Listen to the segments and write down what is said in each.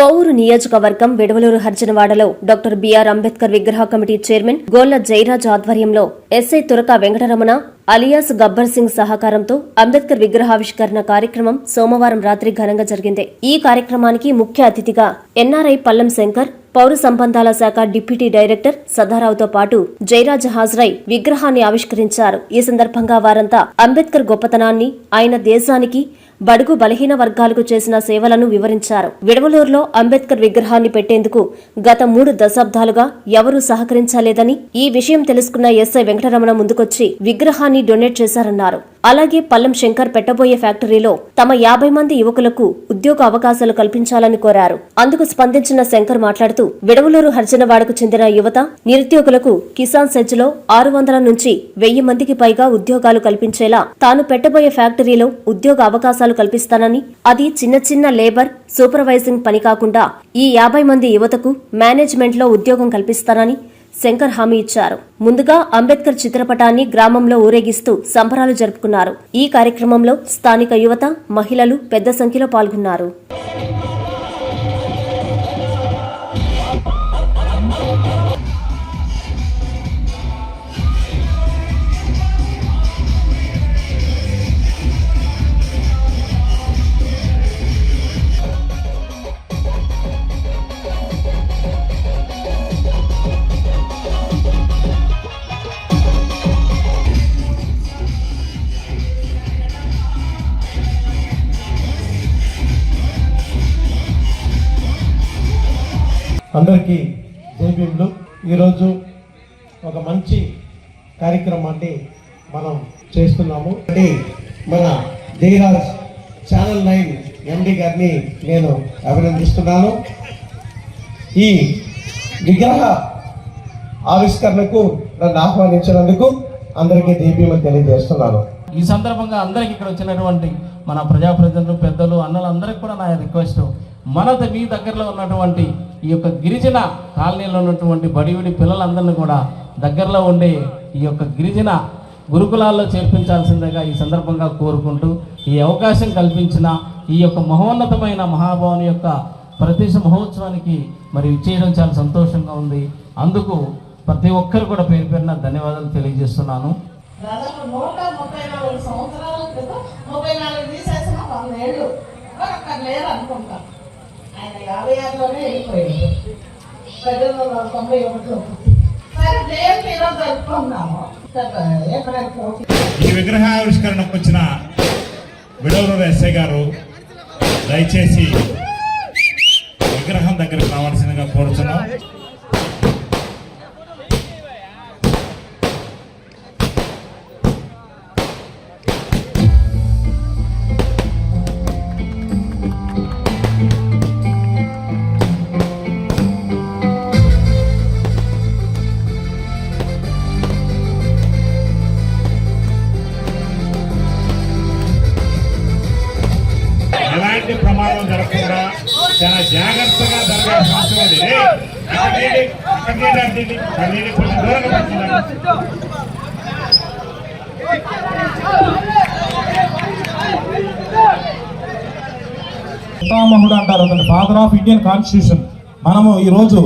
కోవూరు నియోజకవర్గం విడవలూరు హర్జనవాడలో doctor BR Ambedkar విగ్రహ కమిటీ చైర్మన్ గోళ్ళ జయరాజ్ ఆధ్వర్యంలో ఎస్ఐ తురక వెంకటరమణ అలియాస్ గబ్బర్ సింగ్ సహకారంతో అంబేద్కర్ విగ్రహావిష్కరణ కార్యక్రమం సోమవారం రాత్రి ఘనంగా జరిగింది. ఈ కార్యక్రమానికి ముఖ్య అతిథిగా ఎన్ఆర్ఐ పల్లం శంకర్ పౌర సంబంధాల శాఖ డిప్యూటీ డైరెక్టర్ సదారావుతో పాటు జయరాజ్ హాజరై విగ్రహాన్ని ఆవిష్కరించారు. ఈ సందర్భంగా వారంతా అంబేద్కర్ గొప్పతనాన్ని ఆయన దేశానికి బడుగు బలహీన వర్గాలకు చేసిన సేవలను వివరించారు. విడవలూరులో అంబేద్కర్ విగ్రహాన్ని పెట్టేందుకు గత మూడు దశాబ్దాలుగా ఎవరూ సహకరించలేదని ఈ విషయం తెలుసుకున్న ఎస్ఐ వెంకటరమణ ముందుకొచ్చి విగ్రహాన్ని డొనేట్ చేశారన్నారు. అలాగే పల్లం శంకర్ పెట్టబోయే ఫ్యాక్టరీలో తమ యాభై మంది యువకులకు ఉద్యోగ అవకాశాలు కల్పించాలని కోరారు. అందుకు స్పందించిన శంకర్ మాట్లాడుతూ విడవలూరు హర్జనవాడకు చెందిన యువత నిరుద్యోగులకు కిసాన్ సెజ్లో ఆరు వందల నుంచి వెయ్యి మందికి పైగా ఉద్యోగాలు కల్పించేలా తాను పెట్టబోయే ఫ్యాక్టరీలో ఉద్యోగ అవకాశాలు కల్పిస్తానని అది చిన్న చిన్న లేబర్ సూపర్వైజింగ్ పని కాకుండా ఈ యాభై మంది యువతకు మేనేజ్మెంట్లో ఉద్యోగం కల్పిస్తానని శంకర్ హామీ ఇచ్చారు. ముందుగా అంబేద్కర్ చిత్రపటాన్ని గ్రామంలో ఊరేగిస్తూ సంబరాలు జరుపుకున్నారు. ఈ కార్యక్రమంలో స్థానిక యువత మహిళలు పెద్ద సంఖ్యలో పాల్గొన్నారు. అందరికీ జైభీములు ఈరోజు ఒక మంచి కార్యక్రమాన్ని మనం చేస్తున్నాము. అంటే మన జయరాజ్ ఛానల్ నైన్ ఎండి గారిని నేను అభినందిస్తున్నాను. ఈ విగ్రహ ఆవిష్కరణకు నన్ను ఆహ్వానించినందుకు అందరికీ దీపీమని తెలియజేస్తున్నాను. ఈ సందర్భంగా అందరికి ఇక్కడ వచ్చినటువంటి మన ప్రజాప్రతినిధులు పెద్దలు అన్నలు అందరికి కూడా నా రిక్వెస్ట్. మన మీ దగ్గరలో ఉన్నటువంటి ఈ యొక్క గిరిజన కాలనీలో ఉన్నటువంటి బడివిడి పిల్లలందరినీ కూడా దగ్గరలో ఉండే ఈ యొక్క గిరిజన గురుకులాల్లో చేర్పించాల్సిందిగా ఈ సందర్భంగా కోరుకుంటూ ఈ అవకాశం కల్పించిన ఈ యొక్క మహోన్నతమైన మహాభావుని యొక్క ప్రతిష్ట మహోత్సవానికి మరి ఇచ్చేయడం చాలా సంతోషంగా ఉంది. అందుకు ప్రతి ఒక్కరు కూడా పేరు పేరున ధన్యవాదాలు తెలియజేస్తున్నాను. దాదాపు నూట ముప్పై నాలుగు సంవత్సరాల క్రితం ముప్పై నాలుగు తీసేసిన వంద ఏళ్ళు అక్కడ లేరు ఆయన యాభై ఆరులోనే వెళ్ళిపోయాడు పద్దెనిమిది వందల తొంభై ఒకటిలో సరే జయంతి ఈరోజు జరుపుకుంటున్నాము ఈ విగ్రహావిష్కరణకు వచ్చిన విడవలూరు ఎస్ఐ గారు దయచేసి విగ్రహం దగ్గరకు రావాల్సిందిగా కోరుతున్నాం పితామహుడు అంటారు అతను ఫాదర్ ఆఫ్ ఇండియన్ కాన్స్టిట్యూషన్ మనము ఈరోజు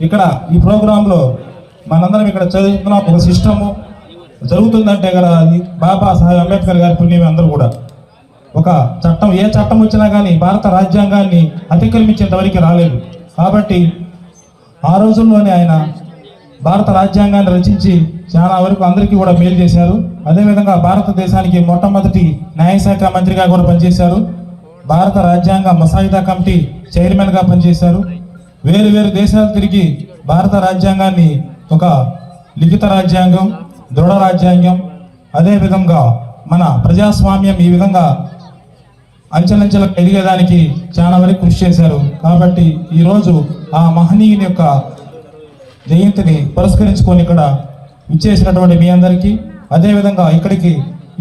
ఇక్కడ ఈ ప్రోగ్రాంలో మనందరం ఇక్కడ చదువుతున్నాం ఒక సిస్టము జరుగుతుందంటే కదా బాబా సాహెబ్ అంబేద్కర్ గారి పుణ్యమే అందరూ కూడా. ఒక చట్టం ఏ చట్టం వచ్చినా కానీ భారత రాజ్యాంగాన్ని అతిక్రమించేంతవరకు రాలేదు. కాబట్టి ఆ రోజుల్లోనే ఆయన భారత రాజ్యాంగాన్ని రచించి చాలా వరకు అందరికీ కూడా మేలు చేశారు. అదేవిధంగా భారతదేశానికి మొట్టమొదటి న్యాయశాఖ మంత్రిగా కూడా పనిచేశారు. భారత రాజ్యాంగ మసాయిదా కమిటీ చైర్మన్గా పనిచేశారు. వేరు వేరు దేశాలు తిరిగి భారత రాజ్యాంగాన్ని ఒక లిఖిత రాజ్యాంగం దృఢ రాజ్యాంగం అదేవిధంగా మన ప్రజాస్వామ్యం ఈ విధంగా అంచెలంచెల ఎదిగేదానికి చాలా వరకు కృషి చేశారు. కాబట్టి ఈరోజు ఆ మహనీయుని యొక్క జయంతిని పురస్కరించుకొని ఇక్కడ ఇచ్చేసినటువంటి మీ అందరికీ అదేవిధంగా ఇక్కడికి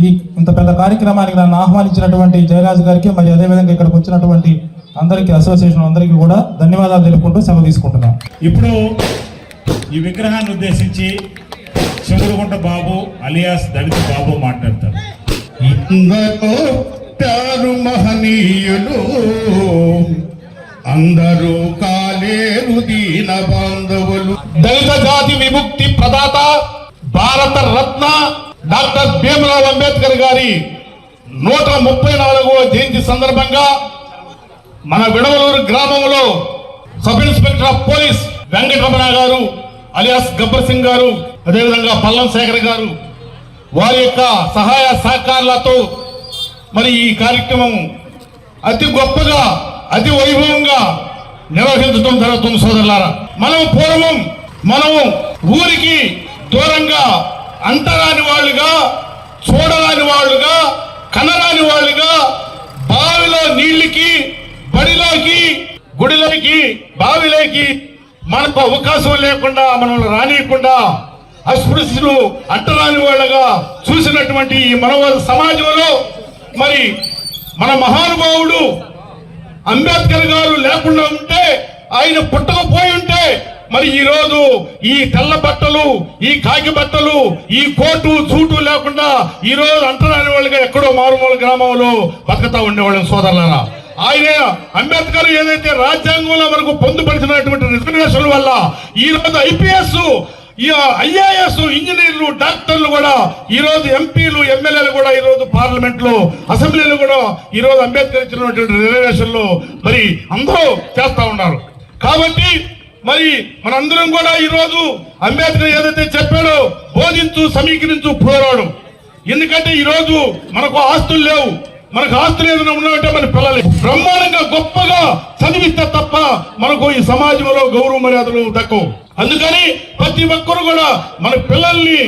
ఈ ఇంత పెద్ద కార్యక్రమానికి నన్ను ఆహ్వానించినటువంటి జయరాజు గారికి మరి అదేవిధంగా ఇక్కడికి వచ్చినటువంటి అందరికీ అసోసియేషన్ అందరికీ కూడా ధన్యవాదాలు తెలుపుకుంటూ సెలవు తీసుకుంటున్నాను. ఇప్పుడు ఈ విగ్రహాన్ని ఉద్దేశించి చంద్రగుంట బాబు అలియాస్ దళిత బాబు మాట్లాడతారు. మహనీయులు అందరూ కాలేరు దీన బాంధవులు. దళిత జాతి విముక్తి ప్రదాత భారత రత్న డాక్టర్ భీమరావు అంబేద్కర్ గారి నూట ముప్పై నాలుగవ జయంతి సందర్భంగా మన విడవలూరు గ్రామంలో sub inspector of police Venkataramana garu alias Gabbar Singh గారు అదేవిధంగా పల్లం శేఖర్ గారు వారి యొక్క సహాయ సహకారాలతో మరి ఈ కార్యక్రమం అతి గొప్పగా అతి వైభవంగా నిర్వహించడం జరుగుతుంది సోదరులారా. మనం పూర్వం మనము ఊరికి దూరంగా అంటరాని వాళ్ళుగా చూడరాని వాళ్ళుగా కనరాని వాళ్ళుగా బావిలో నీళ్ళకి బడిలోకి గుడిలోకి బావిలోకి మనకు అవకాశం లేకుండా మనల్ని రానియకుండా అస్పృశ్యులు అంటరాని వాళ్ళగా చూసినటువంటి ఈ మనవ సమాజంలో మరి మన మహానుభావుడు అంబేద్కర్ గారు లేకుండా ఉంటే ఆయన పుట్టకపోయి ఉంటే మరి ఈ రోజు ఈ తెల్ల బట్టలు ఈ కాకి బట్టలు ఈ కోటు సూటు లేకుండా ఈ రోజు అంటరాని వాళ్ళుగా ఎక్కడో మారుమూల గ్రామంలో బతుకుతా ఉండేవాళ్ళం సోదరులారా. ఆయన అంబేద్కర్ ఏదైతే రాజ్యాంగంలో మనకు పొందుపరిచినటువంటి రిజర్వేషన్ల వల్ల ఈ రోజు ఐపీఎస్ ఈ ఐఏఎస్ ఇంజనీర్లు డాక్టర్లు కూడా ఈ రోజు ఎంపీలు ఎమ్మెల్యేలు కూడా ఈ రోజు పార్లమెంట్లో అసెంబ్లీలు కూడా ఈ రోజు అంబేద్కర్ ఇచ్చినటువంటి రిజర్వేషన్లు మరి అందరూ చేస్తా ఉన్నారు. కాబట్టి మరి మనందరం కూడా ఈ రోజు అంబేద్కర్ ఏదైతే చెప్పాడో బోధించు సమీకరించు పోరాడు. ఎందుకంటే ఈరోజు మనకు ఆస్తులు లేవు. మనకు ఆస్తులు ఏదైనా ఉన్నాయంటే మన పిల్లలు. బ్రహ్మాండంగా గొప్పగా చదివిస్తే తప్ప మనకు ఈ సమాజంలో గౌరవ మర్యాదలు దక్కవు. అందుకని ప్రతి ఒక్కరు కూడా మన పిల్లల్ని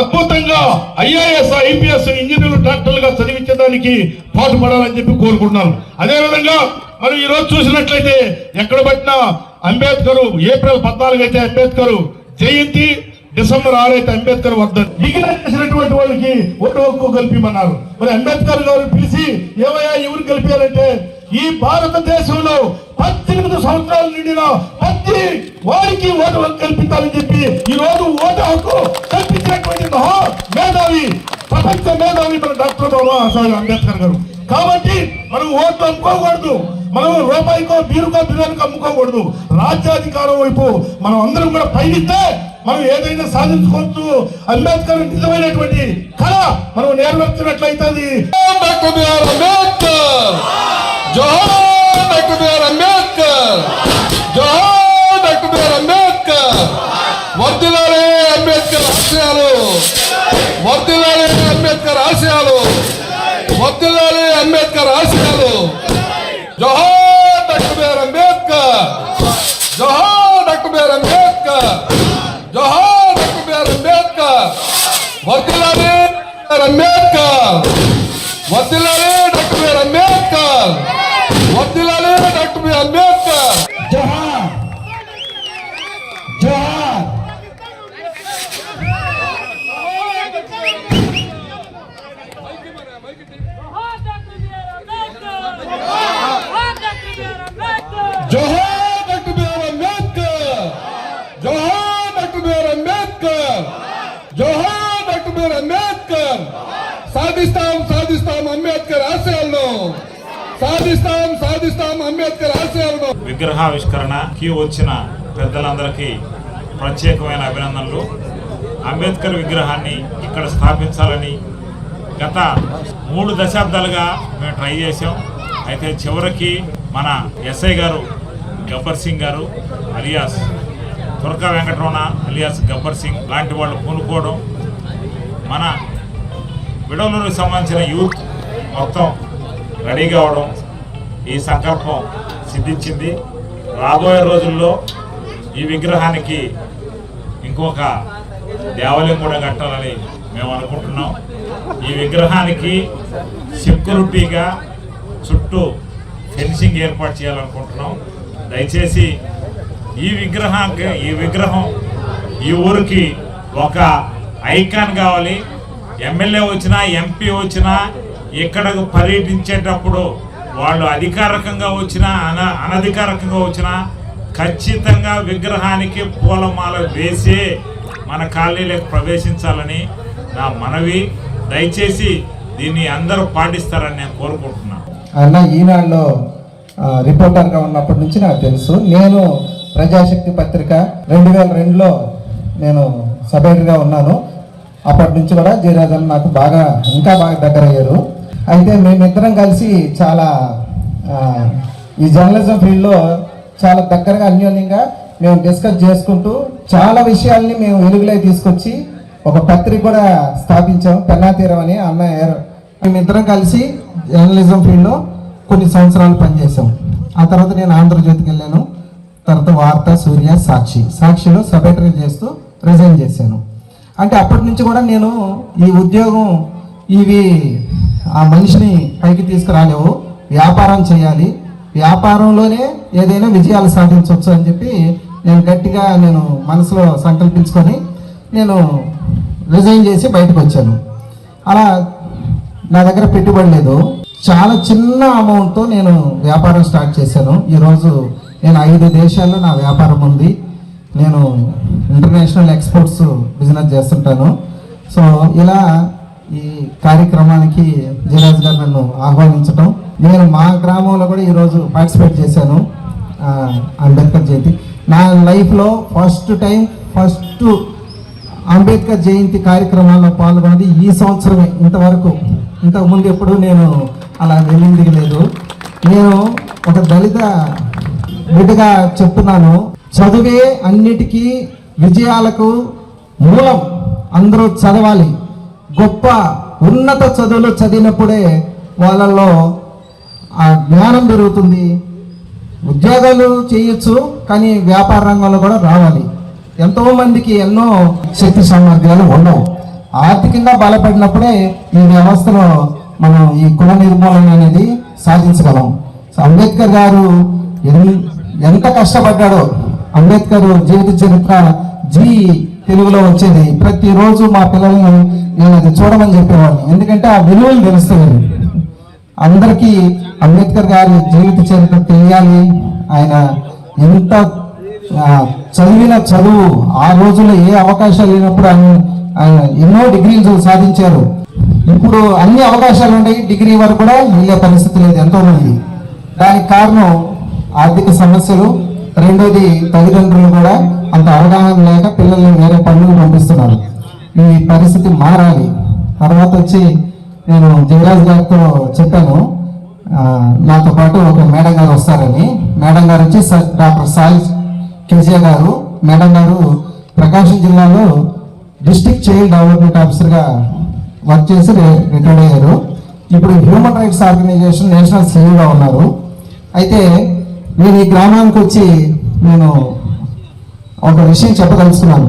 అద్భుతంగా ఐఏఎస్ ఐపీఎస్ ఇంజనీర్లు డాక్టర్లుగా చదివించడానికి పాటుపడాలని చెప్పి కోరుకుంటున్నాను. అదేవిధంగా మనం ఈరోజు చూసినట్లయితే ఎక్కడ పట్టినా అంబేద్కర్ ఏప్రిల్ పద్నాలుగు అయితే అంబేద్కర్ జయంతి డిసెంబర్ ఆరు అయితే అంబేద్కర్ వర్ధన్ మిగిలిన వాళ్ళకి ఓటు హక్కు కల్పిమన్నారు. మరి అంబేద్కర్ గారు పిలిచి ఏమయ్యా ఎవరు కలిపారంటే ఈ భారతదేశంలో పద్దెనిమిది సంవత్సరాలు నిండిన ప్రతి వారికి ఓటు హక్కు కల్పించాలని చెప్పి ఈ రోజు ఓటు హక్కు కల్పించినటువంటి మహా మేధావి ప్రపంచ మేధావి మన డాక్టర్ బాబాసాహెబ్ అంబేద్కర్ గారు. కాబట్టి మనం ఓట్లు అమ్ముకోకూడదు. మనం రూపాయికో బీరుకో బిర్యానికి అమ్ముకోకూడదు. రాజ్యాధికారం వైపు మనం అందరం కూడా పయనిస్తే మనం ఏదైనా సాధించుకోవచ్చు. అంబేద్కర్ నిజమైనటువంటి కళ మనం నెరవేర్చినట్లయితే డాక్టర్ అంబేద్కర్! అంబేద్కర్! అంబేద్కర్! వర్దిలాలే అంబేద్కర్ ఆశయాలు! వర్దిలాలే అంబేద్కర్ ఆశయాలు! వర్దిలాలే అంబేద్కర్ ఆశయాలు జోహార్ డాక్టర్ బిఆర్ అంబేద్కర్ జోహార్ డాక్టర్ బిఆర్ అంబేద్కర్ జోహార్ డాక్టర్ బిఆర్ అంబేద్కర్ వర్దిలాలే బిఆర్ అంబేద్కర్ వర్దిలాలే అంబేద్కర్ సాధిస్తాం సాధిస్తాం అంబేద్కర్ ఆశయాలను సాధిస్తాం సాధిస్తాం అంబేద్కర్ ఆశయాలను విగ్రహావిష్కరణకి వచ్చిన పెద్దలందరికీ ప్రత్యేకమైన అభినందనలు. అంబేద్కర్ విగ్రహాన్ని ఇక్కడ స్థాపించాలని గత మూడు దశాబ్దాలుగా మేము ట్రై చేసాం అయితే చివరికి మన ఎస్ఐ గారు గబ్బర్ సింగ్ గారు అలియాస్ తురక వెంకటరమణ అలియాస్ గబ్బర్ సింగ్ లాంటి వాళ్ళు పూనుకోవడం మన విడవలూరుకు సంబంధించిన యూత్ మొత్తం రెడీ కావడం ఈ సంకల్పం సిద్ధించింది. రాబోయే రోజుల్లో ఈ విగ్రహానికి ఇంకొక దేవాలయం కూడా కట్టాలని మేము అనుకుంటున్నాం. ఈ విగ్రహానికి సెక్యూరిటీగా చుట్టూ ఫెన్సింగ్ ఏర్పాటు చేయాలనుకుంటున్నాం. దయచేసి ఈ విగ్రహానికి ఈ విగ్రహం ఈ ఊరికి ఒక ఐకాన్ కావాలి. ఎమ్మెల్యే వచ్చినా ఎంపీ వచ్చినా ఇక్కడకు పర్యటించేటప్పుడు వాళ్ళు అధికారికంగా వచ్చినా అన అనధికారికంగా వచ్చినా ఖచ్చితంగా విగ్రహానికి పూలమాల వేసే మన కాలనీలోకి ప్రవేశించాలని నా మనవి. దయచేసి దీన్ని అందరూ పాటిస్తారని నేను కోరుకుంటున్నాను అన్న ఈనాడులో రిపోర్టర్గా ఉన్నప్పటి నుంచి నాకు తెలుసు. నేను ప్రజాశక్తి పత్రిక రెండు వేల రెండులో నేను సభ్యుడిగా ఉన్నాను. అప్పటి నుంచి కూడా జయరాజన్ నాకు బాగా ఇంకా బాగా దగ్గర అయ్యారు. అయితే మేమిద్దరం కలిసి చాలా ఈ జర్నలిజం ఫీల్డ్లో చాలా దగ్గరగా అన్యోన్యంగా మేము డిస్కస్ చేసుకుంటూ చాలా విషయాల్ని మేము వెలుగులోకి తీసుకొచ్చి ఒక పత్రిక కూడా స్థాపించాం పెన్నాతీరం అని అన్న ఏర్- మేమిద్దరం కలిసి జర్నలిజం ఫీల్డ్లో కొన్ని సంవత్సరాలు పనిచేసాం ఆ తర్వాత నేను ఆంధ్రజ్యోతికి వెళ్ళాను. తర్వాత వార్త సూర్య సాక్షి. సాక్షిలో సెక్రటరీ చేస్తూ రిజైన్ చేశాను. అంటే అప్పటి నుంచి కూడా నేను ఈ ఉద్యోగం ఇవి ఆ మనిషిని పైకి తీసుకురాలేవు. వ్యాపారం చేయాలి. వ్యాపారంలోనే ఏదైనా విజయాలు సాధించవచ్చు అని చెప్పి నేను గట్టిగా నేను మనసులో సంకల్పించుకొని నేను రిజైన్ చేసి బయటకు వచ్చాను. అలా నా దగ్గర పెట్టుబడి లేదు. చాలా చిన్న అమౌంట్తో నేను వ్యాపారం స్టార్ట్ చేశాను. ఈరోజు నేను ఐదు దేశాల్లో నా వ్యాపారం ఉంది. నేను ఇంటర్నేషనల్ ఎక్స్పోర్ట్స్ బిజినెస్ చేస్తుంటాను. సో ఇలా ఈ కార్యక్రమానికి జీరాజ్ గారు నన్ను ఆహ్వానించటం. నేను మా గ్రామంలో కూడా ఈరోజు పార్టిసిపేట్ చేశాను. అంబేద్కర్ జయంతి. నా లైఫ్లో first time first Ambedkar Jayanti కార్యక్రమాల్లో పాల్గొన్నది ఈ సంవత్సరమే. ఇంతవరకు ఇంతకు ముందు ఎప్పుడు నేను అలా వెళ్ళింది లేదు. నేను ఒక దళిత బిడ్డగా చెప్తున్నాను. చదువే అన్నిటికీ విజయాలకు మూలం. అందరూ చదవాలి. గొప్ప ఉన్నత చదువులు చదివినప్పుడే వాళ్ళల్లో ఆ జ్ఞానం పెరుగుతుంది. ఉద్యోగాలు చేయొచ్చు కానీ వ్యాపార రంగంలో కూడా రావాలి. ఎంతోమందికి ఎన్నో శక్తి సామర్థ్యాలు ఉండవు. ఆర్థికంగా బలపడినప్పుడే ఈ వ్యవస్థలో మనం ఈ కుల నిర్మూలన అనేది సాధించగలం. అంబేద్కర్ గారు ఎంత కష్టపడ్డాడో అంబేద్కర్ జీవిత చరిత్ర జీ తెలుగులో వచ్చేది. ప్రతిరోజు మా పిల్లల్ని నేను అది చూడమని చెప్పేవాడిని. ఎందుకంటే ఆ విలువలు తెలుస్తుంది అందరికీ అంబేద్కర్ గారి జీవిత చరిత్ర తెలియాలి. ఆయన ఎంత చదివిన చదువు ఆ రోజుల్లో ఏ అవకాశాలు లేనప్పుడు ఆయన ఆయన ఎన్నో డిగ్రీలు సాధించారు. ఇప్పుడు అన్ని అవకాశాలు ఉన్నాయి డిగ్రీ వరకు కూడా వెళ్ళే పరిస్థితి లేదు ఎంతో మంది దానికి కారణం ఆర్థిక సమస్యలు రెండోది తల్లిదండ్రులు కూడా అంత అవగాహన లేక పిల్లల్ని వేరే పనులు పంపిస్తున్నారు. ఈ పరిస్థితి మారాలి. తర్వాత వచ్చి నేను జయరాజ్ గారితో చెప్పాను. నాతో పాటు ఒక మేడం గారు వస్తారని. మేడం గారు వచ్చి స- డాక్టర్ సాయి కేసీఆర్ గారు మేడం గారు ప్రకాశం జిల్లాలో డిస్ట్రిక్ట్ చైల్డ్ డెవలప్మెంట్ ఆఫీసర్గా వర్క్ చేసి రి- రిటైర్డ్ అయ్యారు. ఇప్పుడు హ్యూమన్ రైట్స్ ఆర్గనైజేషన్ నేషనల్ సీఈగా ఉన్నారు. అయితే నేను ఈ గ్రామానికి వచ్చి నేను ఒక విషయం చెప్పదలుచుకున్నాను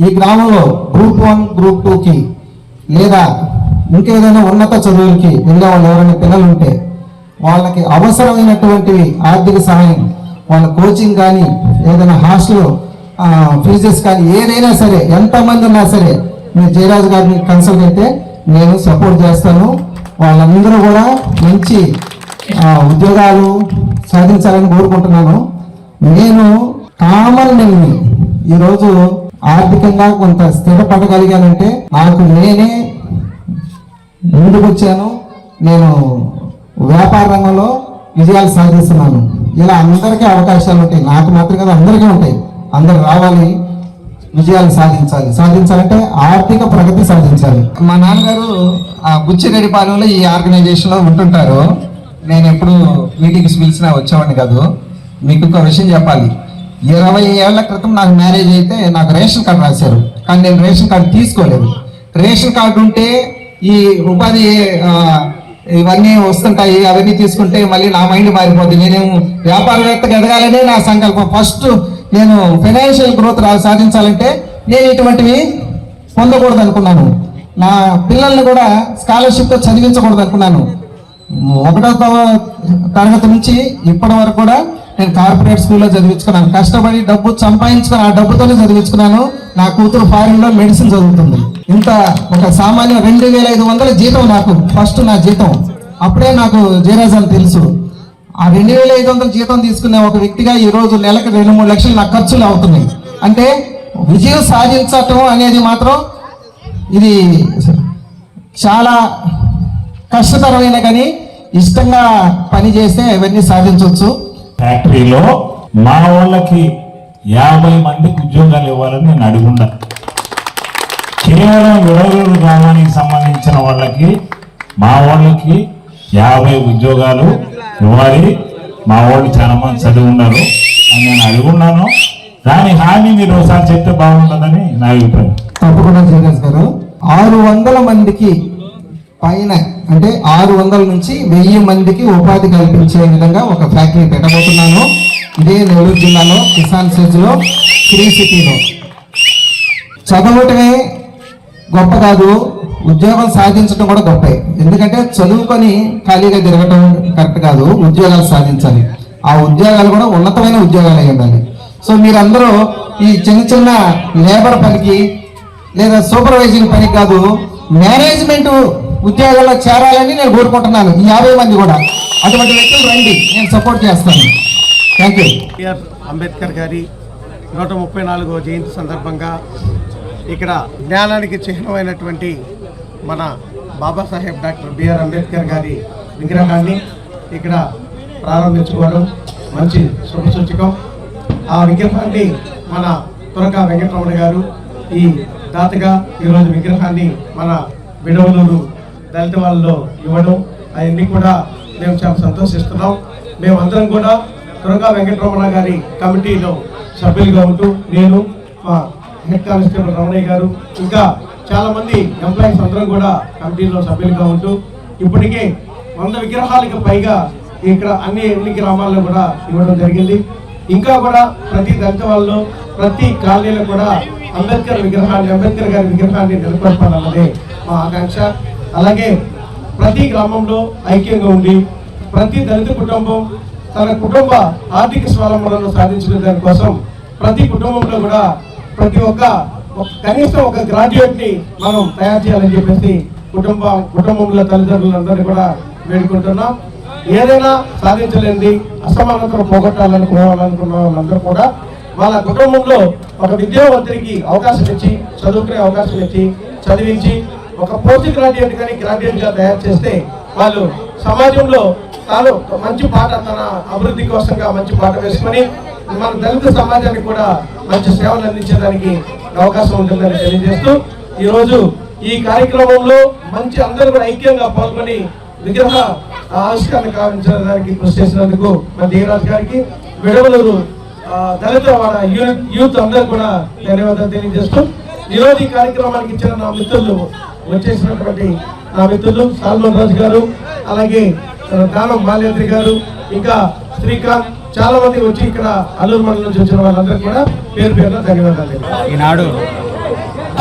ఈ గ్రామంలో గ్రూప్ వన్ గ్రూప్ టూకి లేదా ఇంకేదైనా ఉన్నత చదువులకి వెళ్ళే వాళ్ళు ఎవరైనా పిల్లలు ఉంటే వాళ్ళకి అవసరమైనటువంటి ఆర్థిక సహాయం వాళ్ళ కోచింగ్ కానీ ఏదైనా హాస్టల్ ఫీజెస్ కానీ ఏదైనా సరే ఎంతమంది ఉన్నా సరే మీరు జయరాజు గారిని కన్సల్ట్ అయితే నేను సపోర్ట్ చేస్తాను. వాళ్ళందరూ కూడా మంచి ఉద్యోగాలు సాధించాలని కోరుకుంటున్నాను. నేను కామన్ మెన్ని ఈరోజు ఆర్థికంగా కొంత స్థిరపడగలిగానంటే నాకు నేనే ముందుకొచ్చాను. నేను వ్యాపార రంగంలో విజయాలు సాధిస్తున్నాను. ఇలా అందరికీ అవకాశాలు ఉంటాయి. నాకు మాత్రం కదా అందరికీ ఉంటాయి. అందరు రావాలి విజయాలు సాధించాలి. సాధించాలంటే ఆర్థిక ప్రగతి సాధించాలి. మా నాన్నగారు ఆ బుచ్చిరెడ్డిపాలెంలో ఈ ఆర్గనైజేషన్లో ఉంటుంటారు. నేను ఎప్పుడు మీటింగ్స్ పిలిచినా వచ్చేవాడిని కాదు. మీకు ఒక విషయం చెప్పాలి. ఇరవై ఏళ్ళ క్రితం నాకు మ్యారేజ్ అయితే నాకు రేషన్ కార్డు రాశారు. కానీ నేను రేషన్ కార్డు తీసుకోలేదు. రేషన్ కార్డు ఉంటే ఈ ఉపాధి ఇవన్నీ వస్తుంటాయి అవన్నీ తీసుకుంటే మళ్ళీ నా మైండ్ మారిపోద్ది. నేను వ్యాపారవేత్తగా ఎదగాలనే నా సంకల్పం. ఫస్ట్ నేను ఫైనాన్షియల్ గ్రోత్ సాధించాలంటే నేను ఇటువంటివి పొందకూడదు అనుకున్నాను నా పిల్లల్ని కూడా స్కాలర్షిప్తో చదివించకూడదు అనుకున్నాను ఒకటో తవ- తరగతి నుంచి ఇప్పటి వరకు కూడా నేను కార్పొరేట్ స్కూల్లో చదివించుకున్నాను. కష్టపడి డబ్బు సంపాదించుకుని ఆ డబ్బుతోనే చదివించుకున్నాను. నా కూతురు ఫారిన్లో మెడిసిన్ చదువుతుంది. ఇంత ఒక సామాన్య రెండు వేల ఐదు వందల జీతం నాకు ఫస్ట్ నా జీతం. అప్పుడే నాకు జయరాజ్ అని తెలుసు. ఆ రెండు వేల ఐదు వందల జీతం తీసుకునే ఒక వ్యక్తిగా ఈ రోజు నెలకు రెండు మూడు లక్షలు నా ఖర్చులు అవుతున్నాయి. అంటే విజయం సాధించటం అనేది మాత్రం ఇది చాలా కష్టతరమైన కానీ ఇష్టంగా పని చేస్తే ఇవన్నీ సాధించవచ్చు. ఫ్యాక్టరీలో మా వాళ్ళకి యాభై మందికి ఉద్యోగాలు ఇవ్వాలని నేను అడుగుండా కేవలం విడవలూరు గ్రామానికి సంబంధించిన వాళ్ళకి మా వాళ్ళకి యాభై ఉద్యోగాలు ఇవ్వాలి. మా వాళ్ళు చాలా మంది చదివి ఉన్నారు అని నేను అడుగున్నాను. దాని హామీ మీరు ఒకసారి చెప్తే బాగుంటుందని నా అభిప్రాయం. తప్పకుండా శ్రీనివాస్ గారు ఆరు వందల మందికి పైన అంటే ఆరు వందల నుంచి వెయ్యి మందికి ఉపాధి కల్పించే విధంగా ఒక ఫ్యాక్టరీ పెట్టబోతున్నాను. ఇదే నెల్లూరు జిల్లాలో కిసాన్ సెజ్లో క్రీ సిటీలో. చదవటమే గొప్ప కాదు ఉద్యోగం సాధించడం కూడా గొప్పే. ఎందుకంటే చదువుకొని ఖాళీగా తిరగటం కరెక్ట్ కాదు ఉద్యోగాలు సాధించాలి. ఆ ఉద్యోగాలు కూడా ఉన్నతమైన ఉద్యోగాలు అయి ఉండాలి. సో మీరందరూ ఈ చిన్న చిన్న లేబర్ పనికి లేదా సూపర్వైజింగ్ పనికి కాదు మేనేజ్మెంట్ ఉద్యోగాల్లో చేరాలని నేను కోరుకుంటున్నాను. ఈ యాభై మంది కూడా. అటువంటి వ్యక్తులు రండి. నేను సపోర్ట్ చేస్తాను. థ్యాంక్ యూ అంబేద్కర్ గారి నూట ముప్పై నాలుగో జయంతి సందర్భంగా ఇక్కడ జ్ఞానానికి చిహ్నమైనటువంటి మన బాబాసాహెబ్ డాక్టర్ బిఆర్ అంబేద్కర్ గారి విగ్రహాన్ని ఇక్కడ ప్రారంభించుకోవడం మంచి శుభసూచకం. ఆ విగ్రహాన్ని మన తురక వెంకటరమణ గారు ఈ దాతగా ఈరోజు విగ్రహాన్ని మన విడవలూరు దళిత వాళ్ళు ఇవ్వడం అవన్నీ కూడా మేము చాలా సంతోషిస్తున్నాం. మేమందరం కూడా తురగా వెంకటరమణ గారి కమిటీలో సభ్యులుగా ఉంటూ నేను మా హెడ్ కానిస్టేబుల్ రమణయ్య గారు ఇంకా చాలామంది ఎంప్లాయీస్ అందరం కూడా కమిటీలో సభ్యులుగా ఉంటూ ఇప్పటికే వంద విగ్రహాలకు పైగా ఇక్కడ అన్ని ఎన్ని గ్రామాల్లో కూడా ఇవ్వడం జరిగింది. ఇంకా కూడా ప్రతి దళిత వాళ్ళు ప్రతి కాలనీలో కూడా అంబేద్కర్ విగ్రహాన్ని అంబేద్కర్ గారి విగ్రహాన్ని నెలకొల్పాలన్నదే మా ఆకాంక్ష. అలాగే ప్రతి గ్రామంలో ఐక్యంగా ఉండి ప్రతి దళిత కుటుంబం తన కుటుంబ ఆర్థిక స్వావలంబనను సాధించిన దానికోసం ప్రతి కుటుంబంలో కూడా ప్రతి ఒక్క ఒక- కనీసం ఒక గ్రాడ్యుయేట్ని మనం తయారు చేయాలని చెప్పేసి కుటుంబ కుటుంబంలో తల్లిదండ్రులందరినీ కూడా వేడుకుంటున్నాం. ఏదైనా సాధించలేనిది అసమానతను పోగొట్టాలనుకోవాలనుకున్న వాళ్ళందరూ కూడా వాళ్ళ కుటుంబంలో ఒక విద్యావంతునికి అవకాశం ఇచ్చి చదువుకునే అవకాశం ఇచ్చి చదివించి ఒక పోస్ట్ గ్రాడ్యుయేట్ కానీ గ్రాడ్యుయేట్గా తయారు చేస్తే వాళ్ళు సమాజంలో తాను మంచి పాట తన అభివృద్ధి కోసంగా మంచి పాట వేసుకొని మన దళిత సమాజానికి కూడా మంచి సేవలు అందించడానికి అవకాశం ఉంటుందని తెలియజేస్తూ ఈరోజు ఈ కార్యక్రమంలో మంచి అందరూ కూడా ఐక్యంగా పాల్గొని విగ్రహ ఆవిష్కరణ కావించడానికి కృషి చేసినందుకు మన దేవరాజు గారికి విడవలూరు దళిత వాడ యూత్ యూత్ అందరూ కూడా ధన్యవాదాలు తెలియజేస్తూ ఈరోజు ఈ కార్యక్రమానికి ఇచ్చిన నా మిత్రులు వచ్చేసినటువంటి నా మిత్రులు సాల్మన్ రాజు గారు అలాగే దానం మాల్యాద్రి గారు ఇంకా శ్రీకాంత్ చాలా మంది వచ్చి ఇక్కడ అల్లూరు మండలం నుంచి వచ్చిన వాళ్ళందరూ కూడా పేరు పేరున ధన్యవాదాలు. ఈనాడు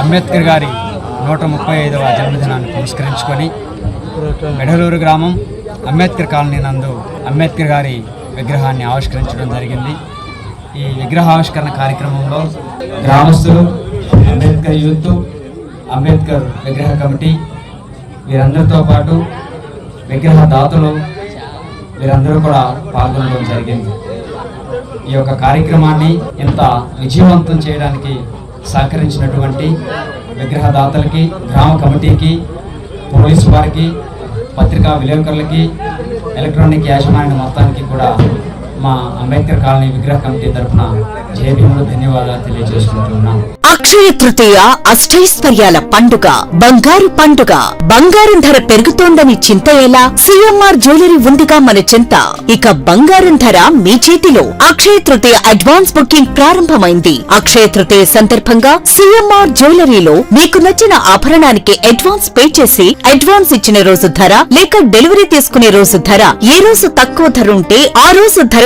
అంబేద్కర్ గారి నూట ముప్పై ఐదవ జన్మదినాన్ని పురస్కరించుకొని మెడలూరు గ్రామం అంబేద్కర్ కాలనీ నందు అంబేద్కర్ గారి విగ్రహాన్ని ఆవిష్కరించడం జరిగింది. ఈ విగ్రహావిష్కరణ కార్యక్రమంలో గ్రామస్తులు అంబేద్కర్ యూత్ అంబేద్కర్ విగ్రహ కమిటీ వీరందరితో పాటు విగ్రహ దాతలు వీరందరూ కూడా పాల్గొనడం జరిగింది. ఈ యొక్క కార్యక్రమాన్ని ఇంత విజయవంతం చేయడానికి సహకరించినటువంటి విగ్రహదాతలకి గ్రామ కమిటీకి పోలీసు వారికి పత్రికా విలేకరులకి ఎలక్ట్రానిక్ యాజమాన్య మొత్తానికి కూడా మా అంబేద్కర్ కాలనీ విగ్రహ కమిటీ తరఫున జేబీఎంలో ధన్యవాదాలు తెలియజేసుకుంటున్నాను అక్షయ తృతీయ అష్టైశ్వర్యాల పండుగ బంగారు పండుగ. బంగారం ధర పెరుగుతోందని చింత ఎలా సిఎంఆర్ జ్యువెలరీ ఉందిగా మన చింత. ఇక బంగారం ధర మీ చేతిలో. అక్షయ తృతీయ అడ్వాన్స్ బుకింగ్ ప్రారంభమైంది. అక్షయ తృతీయ సందర్భంగా సిఎంఆర్ జ్యువెలరీలో మీకు నచ్చిన ఆభరణానికి అడ్వాన్స్ పే చేసి అడ్వాన్స్ ఇచ్చిన రోజు ధర లేక డెలివరీ తీసుకునే రోజు ధర ఏ రోజు తక్కువ ధర ఉంటే ఆ రోజు ధర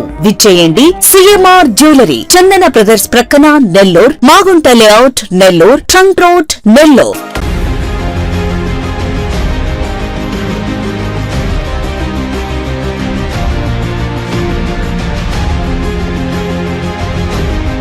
విచ్చేయండి. సిఎంఆర్ జ్యువెలరీ చందన బ్రదర్స్ ప్రక్కన Nellore Magunta layout Nellore trunk road Nellore.